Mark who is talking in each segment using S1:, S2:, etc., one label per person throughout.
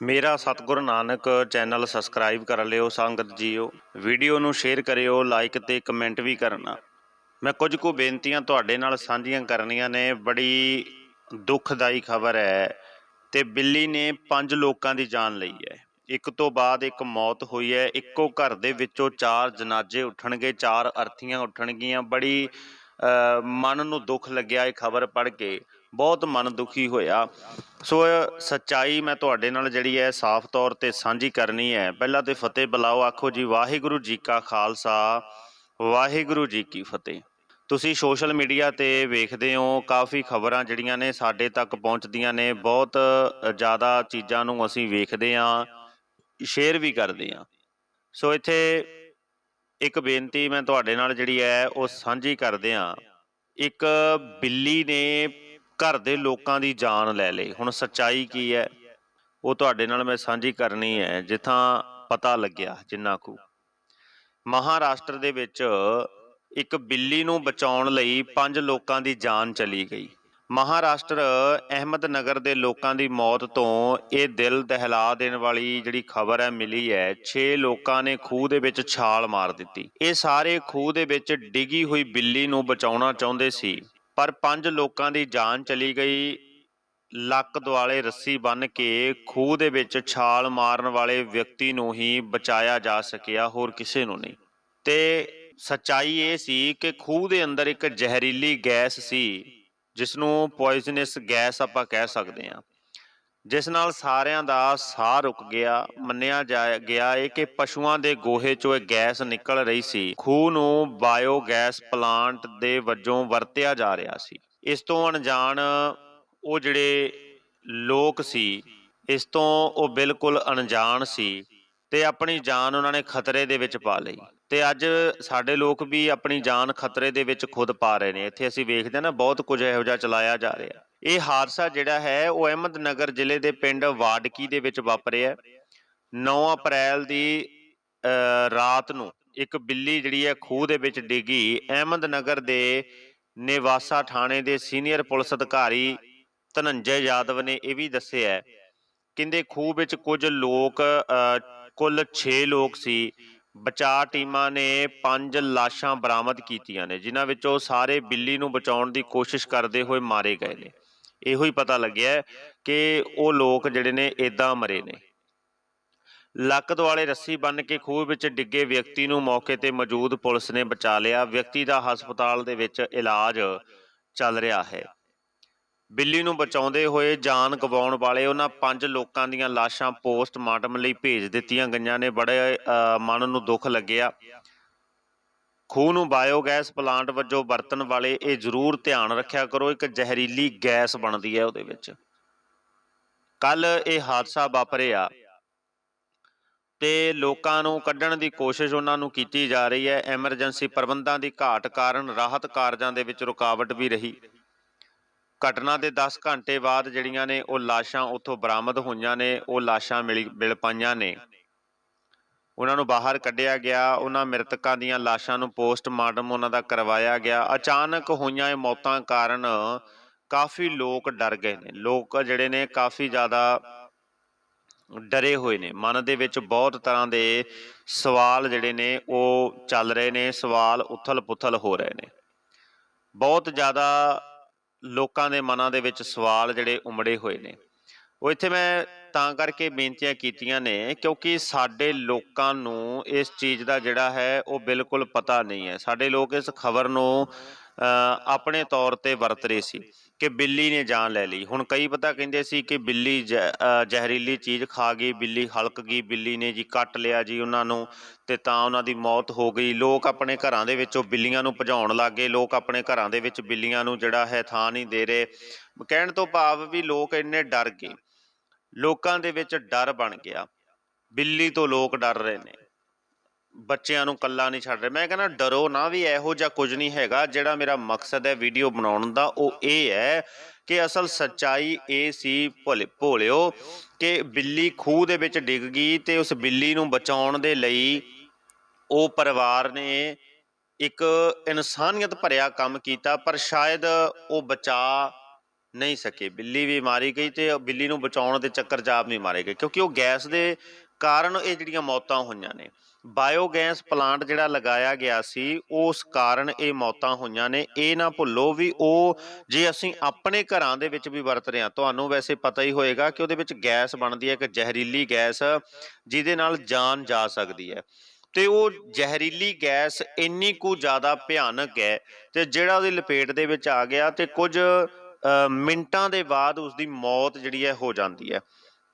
S1: ਮੇਰਾ ਸਤਿਗੁਰ Nanak channel subscribe ਕਰ ਲਿਓ, ਸੰਗਤ ਜੀਓ। ਵੀਡੀਓ ਨੂੰ ਸ਼ੇਅਰ ਕਰਿਓ ਲਾਈਕ ਤੇ ਕਮੈਂਟ ਵੀ ਕਰਨਾ। ਮੈਂ ਕੁਝ ਕੁ ਬੇਨਤੀਆਂ ਤੁਹਾਡੇ ਨਾਲ ਸਾਂਝੀਆਂ ਕਰਨੀਆਂ ਨੇ। ਬੜੀ ਦੁਖਦਾਈ ਖਬਰ ਹੈ ਤੇ ਬਿੱਲੀ ਨੇ ਪੰਜ ਲੋਕਾਂ ਦੀ ਜਾਨ ਲਈ ਹੈ। ਇੱਕ ਤੋਂ ਬਾਅਦ ਇੱਕ ਮੌਤ ਹੋਈ ਹੈ। ਇੱਕੋ ਘਰ ਦੇ ਵਿੱਚੋਂ ਚਾਰ ਜਨਾਜ਼ੇ ਉੱਠਣਗੇ, ਚਾਰ ਅਰਥੀਆਂ ਉੱਠਣਗੀਆਂ। ਬੜੀ ਮਨ ਨੂੰ ਦੁੱਖ ਲੱਗਿਆ ਇਹ ਖਬਰ ਪੜ੍ਹ ਕੇ। ਬਹੁਤ ਮਨ ਦੁਖੀ ਹੋਇਆ। ਸੋ ਸੱਚਾਈ ਮੈਂ ਤੁਹਾਡੇ ਨਾਲ ਜਿਹੜੀ ਹੈ ਸਾਫ਼ ਤੌਰ ਤੇ ਸਾਂਝੀ ਕਰਨੀ ਹੈ। ਪਹਿਲਾਂ ਤੇ ਫਤਿਹ ਬੁਲਾਓ, ਆਖੋ ਜੀ, ਵਾਹਿਗੁਰੂ ਜੀ ਕਾ ਖਾਲਸਾ, ਵਾਹਿਗੁਰੂ ਜੀ ਕੀ ਫਤਿਹ। ਤੁਸੀਂ ਸੋਸ਼ਲ ਮੀਡੀਆ ਤੇ ਵੇਖਦੇ ਹੋ, ਕਾਫੀ ਖਬਰਾਂ ਜਿਹੜੀਆਂ ਨੇ ਸਾਡੇ ਤੱਕ ਪਹੁੰਚਦੀਆਂ ਨੇ। ਬਹੁਤ ਜ਼ਿਆਦਾ ਚੀਜ਼ਾਂ ਨੂੰ ਅਸੀਂ ਵੇਖਦੇ ਹਾਂ, ਸ਼ੇਅਰ ਵੀ ਕਰਦੇ ਹਾਂ। ਸੋ ਇੱਥੇ ਇੱਕ ਬੇਨਤੀ ਮੈਂ ਤੁਹਾਡੇ ਨਾਲ ਜਿਹੜੀ ਹੈ, ਉਹ ਸਾਂਝੀ ਕਰਦੇ ਹਾਂ। ਇੱਕ ਬਿੱਲੀ ਨੇ ਘਰ ਦੇ ਲੋਕਾਂ ਦੀ ਜਾਨ ਲੈ ਲਈ। ਹੁਣ ਸੱਚਾਈ ਕੀ ਹੈ? ਉਹ ਤੁਹਾਡੇ ਨਾਲ ਮੈਂ ਸਾਂਝੀ ਕਰਨੀ ਹੈ, ਜਿੱਥਾਂ ਪਤਾ ਲੱਗਿਆ ਜਿੰਨਾ ਕੁ। ਮਹਾਰਾਸ਼ਟਰ ਦੇ ਵਿੱਚ ਇੱਕ ਬਿੱਲੀ ਨੂੰ ਬਚਾਉਣ ਲਈ ਪੰਜ ਲੋਕਾਂ ਦੀ ਜਾਨ ਚਲੀ ਗਈ। ਮਹਾਰਾਸ਼ਟਰ ਅਹਿਮਦਨਗਰ ਦੇ ਲੋਕਾਂ ਦੀ ਮੌਤ ਤੋਂ ਇਹ ਦਿਲ ਦਹਿਲਾ ਦੇਣ ਵਾਲੀ ਜਿਹੜੀ ਖਬਰ ਹੈ, ਮਿਲੀ ਹੈ 6 ਲੋਕਾਂ ਨੇ ਖੂਹ ਦੇ ਵਿੱਚ ਛਾਲ ਮਾਰ ਦਿੱਤੀ। ਇਹ ਸਾਰੇ ਖੂਹ ਦੇ ਵਿੱਚ ਡਿੱਗੀ ਹੋਈ ਬਿੱਲੀ ਨੂੰ ਬਚਾਉਣਾ ਚਾਹੁੰਦੇ ਸੀ। ਪਰ ਪੰਜ ਲੋਕਾਂ ਦੀ ਜਾਨ ਚਲੀ ਗਈ। ਲੱਕ ਦੁਆਲੇ ਰੱਸੀ ਬੰਨ੍ਹ ਕੇ ਖੂਹ ਦੇ ਵਿੱਚ ਛਾਲ ਮਾਰਨ ਵਾਲੇ ਵਿਅਕਤੀ ਨੂੰ ਹੀ ਬਚਾਇਆ ਜਾ ਸਕਿਆ, ਹੋਰ ਕਿਸੇ ਨੂੰ ਨਹੀਂ। ਤੇ ਸੱਚਾਈ ਇਹ ਸੀ ਕਿ ਖੂਹ ਦੇ ਅੰਦਰ ਇੱਕ ਜ਼ਹਿਰੀਲੀ ਗੈਸ ਸੀ ਜਿਸ ਨੂੰ ਪੋਇਜ਼ਨਸ ਗੈਸ ਆਪਾਂ ਕਹਿ ਸਕਦੇ ਹਾਂ। ਜਿਸ ਨਾਲ ਸਾਰਿਆਂ ਦਾ ਸਾਹ ਰੁਕ ਗਿਆ, ਮੰਨਿਆ ਜਾ ਗਿਆ ਏ ਕਿ ਪਸ਼ੂਆਂ ਦੇ ਗੋਹੇ ਚੋਂ ਇਹ ਗੈਸ ਨਿਕਲ ਰਹੀ ਸੀ। ਖੂਹ ਨੂੰ ਬਾਇਓ ਗੈਸ ਪਲਾਂਟ ਦੇ ਵਜੋਂ ਵਰਤਿਆ ਜਾ ਰਿਹਾ ਸੀ। ਇਸ ਤੋਂ ਅਣਜਾਣ ਉਹ ਜਿਹੜੇ ਲੋਕ ਸੀ, ਇਸ ਤੋਂ ਉਹ ਬਿਲਕੁਲ ਅਣਜਾਣ ਸੀ ਤੇ ਆਪਣੀ ਜਾਨ ਉਹਨਾਂ ਨੇ ਖਤਰੇ ਦੇ ਵਿੱਚ ਪਾ ਲਈ। ਤੇ ਅੱਜ ਸਾਡੇ ਲੋਕ ਵੀ ਆਪਣੀ ਜਾਨ ਖਤਰੇ ਦੇ ਵਿੱਚ ਖੁਦ ਪਾ ਰਹੇ ਨੇ। ਇੱਥੇ ਅਸੀਂ ਵੇਖਦੇ ਹਾਂ ਨਾ, ਬਹੁਤ ਕੁਝ ਇਹੋ ਜਿਹਾ ਚਲਾਇਆ ਜਾ ਰਿਹਾ। ਇਹ ਹਾਦਸਾ ਜਿਹੜਾ ਹੈ, ਉਹ ਅਹਿਮਦਨਗਰ ਜ਼ਿਲ੍ਹੇ ਦੇ ਪਿੰਡ ਵਾਡਕੀ ਦੇ ਵਿੱਚ ਵਾਪਰਿਆ 9 ਅਪ੍ਰੈਲ ਦੀ ਰਾਤ ਨੂੰ ਇੱਕ ਬਿੱਲੀ ਜਿਹੜੀ ਹੈ, ਖੂਹ ਦੇ ਵਿੱਚ ਡਿੱਗੀ। ਅਹਿਮਦਨਗਰ ਦੇ ਨਿਵਾਸਾ ਥਾਣੇ ਦੇ ਸੀਨੀਅਰ ਪੁਲਿਸ ਅਧਿਕਾਰੀ ਧਨੰਜੇ ਯਾਦਵ ਨੇ ਇਹ ਵੀ ਦੱਸਿਆ ਕਹਿੰਦੇ ਖੂਹ ਵਿੱਚ ਕੁਝ ਲੋਕ ਕੁੱਲ 6 ਲੋਕ ਸੀ। ਬਚਾਅ ਟੀਮਾਂ ਨੇ ਪੰਜ ਲਾਸ਼ਾਂ ਬਰਾਮਦ ਕੀਤੀਆਂ ਨੇ, ਜਿਨ੍ਹਾਂ ਵਿੱਚੋਂ ਸਾਰੇ ਬਿੱਲੀ ਨੂੰ ਬਚਾਉਣ ਦੀ ਕੋਸ਼ਿਸ਼ ਕਰਦੇ ਹੋਏ ਮਾਰੇ ਗਏ ਨੇ। ਇਹੋ ਹੀ ਪਤਾ ਲੱਗਿਆ ਕਿ ਉਹ ਲੋਕ ਜਿਹੜੇ ਨੇ ਇਦਾਂ ਮਰੇ ਨੇ। ਲੱਕ ਦੁਆਲੇ ਰੱਸੀ ਬੰਨ੍ਹ ਕੇ ਖੂਹ ਵਿੱਚ ਡਿੱਗੇ ਵਿਅਕਤੀ ਨੂੰ ਮੌਕੇ ਤੇ ਮੌਜੂਦ ਪੁਲਿਸ ਨੇ ਬਚਾ ਲਿਆ। ਵਿਅਕਤੀ ਦਾ ਹਸਪਤਾਲ ਦੇ ਵਿੱਚ ਇਲਾਜ ਚੱਲ ਰਿਹਾ ਹੈ। ਬਿੱਲੀ ਨੂੰ ਬਚਾਉਂਦੇ ਹੋਏ ਜਾਨ ਗਵਾਉਣ ਵਾਲੇ ਉਹਨਾਂ ਪੰਜ ਲੋਕਾਂ ਦੀਆਂ ਲਾਸ਼ਾਂ ਪੋਸਟਮਾਰਟਮ ਲਈ ਭੇਜ ਦਿੱਤੀਆਂ ਗਈਆਂ ਨੇ। ਬੜੇ ਅ, ਮਨ ਨੂੰ ਦੁੱਖ ਲੱਗਿਆ। ਖੂਹ ਨੂੰ ਬਾਇਓਗੈਸ ਪਲਾਂਟ ਵਜੋਂ ਵਰਤਣ ਵਾਲੇ ਇਹ ਜ਼ਰੂਰ ਧਿਆਨ ਰੱਖਿਆ ਕਰੋ, ਇੱਕ ਜ਼ਹਿਰੀਲੀ ਗੈਸ ਬਣਦੀ ਹੈ ਉਹਦੇ ਵਿੱਚ। ਕੱਲ ਇਹ ਹਾਦਸਾ ਵਾਪਰਿਆ ਤੇ ਲੋਕਾਂ ਨੂੰ ਕੱਢਣ ਦੀ ਕੋਸ਼ਿਸ਼ ਉਹਨਾਂ ਨੂੰ ਕੀਤੀ ਜਾ ਰਹੀ ਹੈ। ਐਮਰਜੈਂਸੀ ਪ੍ਰਬੰਧਾਂ ਦੀ ਘਾਟ ਕਾਰਨ ਰਾਹਤ ਕਾਰਜਾਂ ਦੇ ਵਿੱਚ ਰੁਕਾਵਟ ਵੀ ਰਹੀ। ਘਟਨਾ ਦੇ 10 ਘੰਟੇ ਬਾਅਦ ਜਿਹੜੀਆਂ ਨੇ ਉਹ ਲਾਸ਼ਾਂ ਉੱਥੋਂ ਬਰਾਮਦ ਹੋਈਆਂ ਨੇ, ਉਹ ਲਾਸ਼ਾਂ ਮਿਲ ਮਿਲ ਪਾਈਆਂ ਨੇ। ਉਹਨਾਂ ਨੂੰ ਬਾਹਰ ਕੱਢਿਆ ਗਿਆ, ਉਹਨਾਂ ਮ੍ਰਿਤਕਾਂ ਦੀਆਂ ਲਾਸ਼ਾਂ ਨੂੰ ਪੋਸਟਮਾਰਟਮ ਉਹਨਾਂ ਦਾ ਕਰਵਾਇਆ ਗਿਆ। ਅਚਾਨਕ ਹੋਈਆਂ ਇਹ ਮੌਤਾਂ ਕਾਰਨ ਕਾਫੀ ਲੋਕ ਡਰ ਗਏ ਨੇ। ਲੋਕ ਜਿਹੜੇ ਨੇ ਕਾਫੀ ਜ਼ਿਆਦਾ ਡਰੇ ਹੋਏ ਨੇ। ਮਨ ਦੇ ਵਿੱਚ ਬਹੁਤ ਤਰ੍ਹਾਂ ਦੇ ਸਵਾਲ ਜਿਹੜੇ ਨੇ ਉਹ ਚੱਲ ਰਹੇ ਨੇ, ਸਵਾਲ ਉਥਲ-ਪੁਥਲ ਹੋ ਰਹੇ ਨੇ। ਬਹੁਤ ਜ਼ਿਆਦਾ ਲੋਕਾਂ ਦੇ ਮਨਾਂ ਦੇ ਵਿੱਚ ਸਵਾਲ ਜਿਹੜੇ ਉਮੜੇ ਹੋਏ ਨੇ। ਉਹ ਇੱਥੇ ਮੈਂ ਤਾਂ ਕਰਕੇ ਬੇਨਤੀਆਂ ਕੀਤੀਆਂ ਨੇ ਕਿਉਂਕਿ ਸਾਡੇ ਲੋਕਾਂ ਨੂੰ ਇਸ ਚੀਜ਼ ਦਾ ਜਿਹੜਾ ਹੈ ਉਹ ਬਿਲਕੁਲ ਪਤਾ ਨਹੀਂ ਹੈ। ਸਾਡੇ ਲੋਕ ਇਸ ਖਬਰ ਨੂੰ ਅ, ਆਪਣੇ ਤੌਰ ਤੇ ਵਰਤ ਰਹੇ ਸੀ ਕਿ ਬਿੱਲੀ ਨੇ ਜਾਨ ਲੈ ਲਈ। ਹੁਣ ਕਈ ਪਤਾ ਕਹਿੰਦੇ ਸੀ ਕਿ ਬਿੱਲੀ ਜ਼ਹਿਰੀਲੀ ਚੀਜ਼ ਖਾ ਗਈ ਬਿੱਲੀ ਹਲਕ ਗਈ ਬਿੱਲੀ ਨੇ ਜੀ ਕੱਟ ਲਿਆ ਜੀ ਉਹਨਾਂ ਨੂੰ ਤੇ ਤਾਂ ਉਹਨਾਂ ਦੀ ਮੌਤ ਹੋ ਗਈ। ਲੋਕ ਆਪਣੇ ਘਰਾਂ ਦੇ ਵਿੱਚੋਂ ਬਿੱਲੀਆਂ ਨੂੰ ਭਜਾਉਣ ਲੱਗੇ ਲੋਕ ਆਪਣੇ ਘਰਾਂ ਦੇ ਵਿੱਚ ਬਿੱਲੀਆਂ ਨੂੰ ਜਿਹੜਾ ਹੈ ਥਾਂ ਨਹੀਂ ਦੇ ਰਹੇ। ਕਹਿਣ ਤੋਂ ਭਾਵ ਵੀ ਲੋਕ ਇੰਨੇ ਡਰ ਗਏ। ਲੋਕਾਂ ਦੇ ਵਿੱਚ ਡਰ ਬਣ ਗਿਆ। ਬਿੱਲੀ ਤੋਂ ਲੋਕ ਡਰ ਰਹੇ ਨੇ। ਬੱਚਿਆਂ ਨੂੰ ਕੱਲਾ ਨਹੀਂ ਛੱਡ ਰਹੇ। ਮੈਂ ਕਹਿੰਦਾ, ਡਰੋ ਨਾ ਵੀ ਇਹੋ ਜਿਹਾ ਕੁਝ ਨਹੀਂ ਹੈਗਾ, ਜਿਹੜਾ ਮੇਰਾ ਮਕਸਦ ਹੈ ਵੀਡੀਓ ਬਣਾਉਣ ਦਾ। ਉਹ ਇਹ ਹੈ ਕਿ ਅਸਲ ਸੱਚਾਈ ਇਹ ਸੀ, ਭੋਲੇ ਭੋਲਿਓ, ਕਿ ਬਿੱਲੀ ਖੂਹ ਦੇ ਵਿੱਚ ਡਿੱਗ ਗਈ ਤੇ ਉਸ ਬਿੱਲੀ ਨੂੰ ਬਚਾਉਣ ਦੇ ਲਈ ਉਹ ਪਰਿਵਾਰ ਨੇ ਇੱਕ ਇਨਸਾਨੀਅਤ ਭਰਿਆ ਕੰਮ ਕੀਤਾ, ਪਰ ਸ਼ਾਇਦ ਉਹ ਬਚਾ ਨਹੀਂ ਸਕੇ। ਬਿੱਲੀ ਵੀ ਮਾਰੀ ਗਈ ਤੇ ਬਿੱਲੀ ਨੂੰ ਬਚਾਉਣ ਦੇ ਚੱਕਰ 'ਚ ਆਪ ਵੀ ਮਾਰੇ ਗਏ, ਕਿਉਂਕਿ ਉਹ ਗੈਸ ਦੇ ਕਾਰਨ ਇਹ ਜਿਹੜੀਆਂ ਮੌਤਾਂ ਹੋਈਆਂ ਨੇ। ਬਾਇਓਗੈਸ ਪਲਾਂਟ ਜਿਹੜਾ ਲਗਾਇਆ ਗਿਆ ਸੀ, ਉਸ ਕਾਰਨ ਇਹ ਮੌਤਾਂ ਹੋਈਆਂ ਨੇ। ਇਹ ਨਾ ਭੁੱਲੋ ਵੀ ਉਹ ਜੇ ਅਸੀਂ ਆਪਣੇ ਘਰਾਂ ਦੇ ਵਿੱਚ ਵੀ ਵਰਤ ਰਹੇ ਹਾਂ, ਤੁਹਾਨੂੰ ਵੈਸੇ ਪਤਾ ਹੀ ਹੋਏਗਾ ਕਿ ਉਹਦੇ ਵਿੱਚ ਗੈਸ ਬਣਦੀ ਹੈ, ਇੱਕ ਜ਼ਹਿਰੀਲੀ ਗੈਸ, ਜਿਹਦੇ ਨਾਲ ਜਾਨ ਜਾ ਸਕਦੀ ਹੈ। ਤੇ ਉਹ ਜ਼ਹਿਰੀਲੀ ਗੈਸ ਇੰਨੀ ਕੁ ਜ਼ਿਆਦਾ ਭਿਆਨਕ ਹੈ ਤੇ ਜਿਹੜਾ ਉਹਦੀ ਲਪੇਟ ਦੇ ਵਿੱਚ ਆ ਗਿਆ ਤੇ ਕੁਝ ਮਿੰਟਾਂ ਦੇ ਬਾਅਦ ਉਸ ਦੀ ਮੌਤ ਜਿਹੜੀ ਹੈ ਹੋ ਜਾਂਦੀ ਹੈ।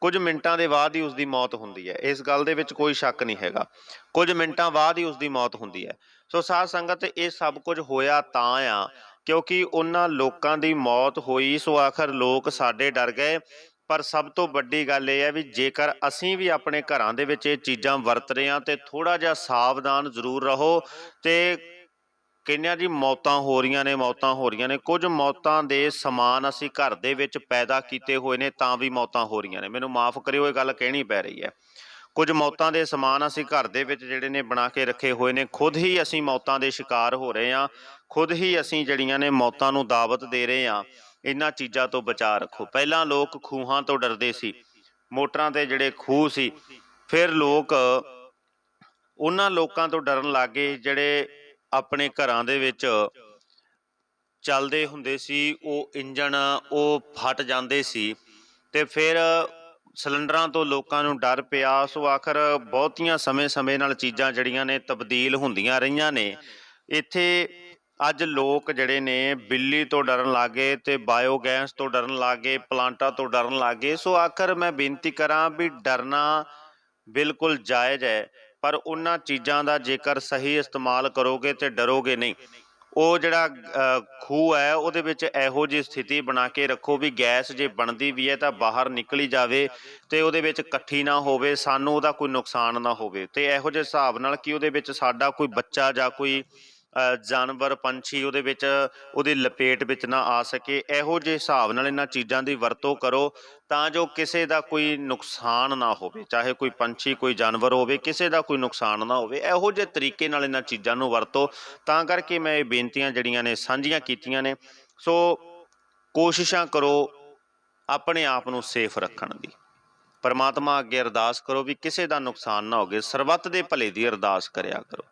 S1: ਕੁਝ ਮਿੰਟਾਂ ਦੇ ਬਾਅਦ ਹੀ ਉਸ ਦੀ ਮੌਤ ਹੁੰਦੀ ਹੈ। ਇਸ ਗੱਲ ਦੇ ਵਿੱਚ ਕੋਈ ਸ਼ੱਕ ਨਹੀਂ ਹੈਗਾ। ਕੁਝ ਮਿੰਟਾਂ ਬਾਅਦ ਹੀ ਉਸ ਦੀ ਮੌਤ ਹੁੰਦੀ ਹੈ। ਸੋ ਸਾਧ ਸੰਗਤ, ਇਹ ਸਭ ਕੁਝ ਹੋਇਆ ਤਾਂ ਆ, ਕਿਉਂਕਿ ਉਹਨਾਂ ਲੋਕਾਂ ਦੀ ਮੌਤ ਹੋਈ। ਸੋ ਆਖਰ ਲੋਕ ਸਾਡੇ ਡਰ ਗਏ। ਪਰ ਸਭ ਤੋਂ ਵੱਡੀ ਗੱਲ ਇਹ ਹੈ ਵੀ ਜੇਕਰ ਅਸੀਂ ਵੀ ਆਪਣੇ ਘਰਾਂ ਦੇ ਵਿੱਚ ਇਹ ਚੀਜ਼ਾਂ ਵਰਤ ਰਹੇ ਹਾਂ, ਤੇ ਥੋੜਾ ਜਿਹਾ ਸਾਵਧਾਨ ਜ਼ਰੂਰ ਰਹੋ ਤੇ ਕਿੰਨਿਆਂ ਜੀ ਮੌਤਾਂ ਹੋ ਰਹੀਆਂ ਨੇ, ਮੌਤਾਂ ਹੋ ਰਹੀਆਂ ਨੇ। ਕੁਝ ਮੌਤਾਂ ਦੇ ਸਮਾਨ ਅਸੀਂ ਘਰ ਦੇ ਵਿੱਚ ਪੈਦਾ ਕੀਤੇ ਹੋਏ ਨੇ, ਤਾਂ ਵੀ ਮੌਤਾਂ ਹੋ ਰਹੀਆਂ ਨੇ। ਮੈਨੂੰ ਮਾਫ ਕਰਿਓ, ਇਹ ਗੱਲ ਕਹਿਣੀ ਪੈ ਰਹੀ ਹੈ। ਕੁਝ ਮੌਤਾਂ ਦੇ ਸਮਾਨ ਅਸੀਂ ਘਰ ਦੇ ਵਿੱਚ ਜਿਹੜੇ ਨੇ ਬਣਾ ਕੇ ਰੱਖੇ ਹੋਏ ਨੇ। ਖੁਦ ਹੀ ਅਸੀਂ ਮੌਤਾਂ ਦੇ ਸ਼ਿਕਾਰ ਹੋ ਰਹੇ ਹਾਂ। ਖੁਦ ਹੀ ਅਸੀਂ ਜਿਹੜੀਆਂ ਨੇ ਮੌਤਾਂ ਨੂੰ ਦਾਵਤ ਦੇ ਰਹੇ ਹਾਂ। ਇਹਨਾਂ ਚੀਜ਼ਾਂ ਤੋਂ ਬਚਾ ਰੱਖੋ। ਪਹਿਲਾਂ ਲੋਕ ਖੂਹਾਂ ਤੋਂ ਡਰਦੇ ਸੀ। ਮੋਟਰਾਂ ਤੇ ਜਿਹੜੇ ਖੂਹ ਸੀ, ਫਿਰ ਲੋਕ ਉਹਨਾਂ ਲੋਕਾਂ ਤੋਂ ਡਰਨ ਲੱਗੇ ਜਿਹੜੇ ਆਪਣੇ ਘਰਾਂ ਦੇ ਵਿੱਚ ਚੱਲਦੇ ਹੁੰਦੇ ਸੀ, ਉਹ ਇੰਜਣ ਉਹ ਫਟ ਜਾਂਦੇ ਸੀ ਤੇ ਫਿਰ ਸਿਲੰਡਰਾਂ ਤੋਂ ਲੋਕਾਂ ਨੂੰ ਡਰ ਪਿਆ। ਸੋ ਆਖਰ ਬਹੁਤੀਆਂ ਸਮੇਂ-ਸਮੇਂ ਨਾਲ ਚੀਜ਼ਾਂ ਜਿਹੜੀਆਂ ਨੇ ਤਬਦੀਲ ਹੁੰਦੀਆਂ ਰਹੀਆਂ ਨੇ। ਇੱਥੇ ਅੱਜ ਲੋਕ ਜਿਹੜੇ ਨੇ ਬਿੱਲੀ ਤੋਂ ਡਰਨ ਲੱਗੇ ਤੇ ਬਾਇਓਗੈਸ ਤੋਂ ਡਰਨ ਲੱਗੇ, ਪਲਾਂਟਾਂ ਤੋਂ ਡਰਨ ਲੱਗੇ। ਸੋ ਆਖਰ ਮੈਂ ਬੇਨਤੀ ਕਰਾਂ ਵੀ ਡਰਨਾ ਬਿਲਕੁਲ ਜਾਇਜ਼ ਹੈ। ਪਰ ਉਹਨਾਂ ਚੀਜ਼ਾਂ ਦਾ ਜੇਕਰ ਸਹੀ ਇਸਤੇਮਾਲ ਕਰੋਗੇ ਤੇ ਡਰੋਗੇ ਨਹੀਂ। ਉਹ ਜਿਹੜਾ ਖੂਹ ਹੈ, ਉਹਦੇ ਵਿੱਚ ਇਹੋ ਜਿਹੀ ਸਥਿਤੀ ਬਣਾ ਕੇ ਰੱਖੋ ਵੀ ਗੈਸ ਜੇ ਬਣਦੀ ਵੀ ਹੈ ਤਾਂ ਬਾਹਰ ਨਿਕਲੀ ਜਾਵੇ ਤੇ ਉਹਦੇ ਵਿੱਚ ਇਕੱਠੀ ਨਾ ਹੋਵੇ, ਸਾਨੂੰ ਉਹਦਾ ਕੋਈ ਨੁਕਸਾਨ ਨਾ ਹੋਵੇ। ਤੇ ਇਹੋ ਜਿਹੇ ਹਿਸਾਬ ਨਾਲ ਕਿ ਉਹਦੇ ਵਿੱਚ ਸਾਡਾ ਕੋਈ ਬੱਚਾ ਜਾਂ ਕੋਈ ਜਾਨਵਰ, ਪੰਛੀ ਉਹਦੇ ਵਿੱਚ, ਉਹਦੀ ਲਪੇਟ ਵਿੱਚ ਨਾ ਆ ਸਕੇ। ਇਹੋ ਜਿਹੇ ਹਿਸਾਬ ਨਾਲ ਇਹਨਾਂ ਚੀਜ਼ਾਂ ਦੀ ਵਰਤੋਂ ਕਰੋ ਤਾਂ ਜੋ ਕਿਸੇ ਦਾ ਕੋਈ ਨੁਕਸਾਨ ਨਾ ਹੋਵੇ। ਚਾਹੇ ਕੋਈ ਪੰਛੀ, ਕੋਈ ਜਾਨਵਰ ਹੋਵੇ, ਕਿਸੇ ਦਾ ਕੋਈ ਨੁਕਸਾਨ ਨਾ ਹੋਵੇ। ਇਹੋ ਜਿਹੇ ਤਰੀਕੇ ਨਾਲ ਇਹਨਾਂ ਚੀਜ਼ਾਂ ਨੂੰ ਵਰਤੋ। ਤਾਂ ਕਰਕੇ ਮੈਂ ਇਹ ਬੇਨਤੀਆਂ ਜਿਹੜੀਆਂ ਨੇ, ਸਾਂਝੀਆਂ ਕੀਤੀਆਂ ਨੇ। ਸੋ ਕੋਸ਼ਿਸ਼ਾਂ ਕਰੋ ਆਪਣੇ ਆਪ ਨੂੰ ਸੇਫ ਰੱਖਣ ਦੀ। ਪਰਮਾਤਮਾ ਅੱਗੇ ਅਰਦਾਸ ਕਰੋ ਵੀ ਕਿਸੇ ਦਾ ਨੁਕਸਾਨ ਨਾ ਹੋਵੇ। ਸਰਬੱਤ ਦੇ ਭਲੇ ਦੀ ਅਰਦਾਸ ਕਰਿਆ ਕਰੋ।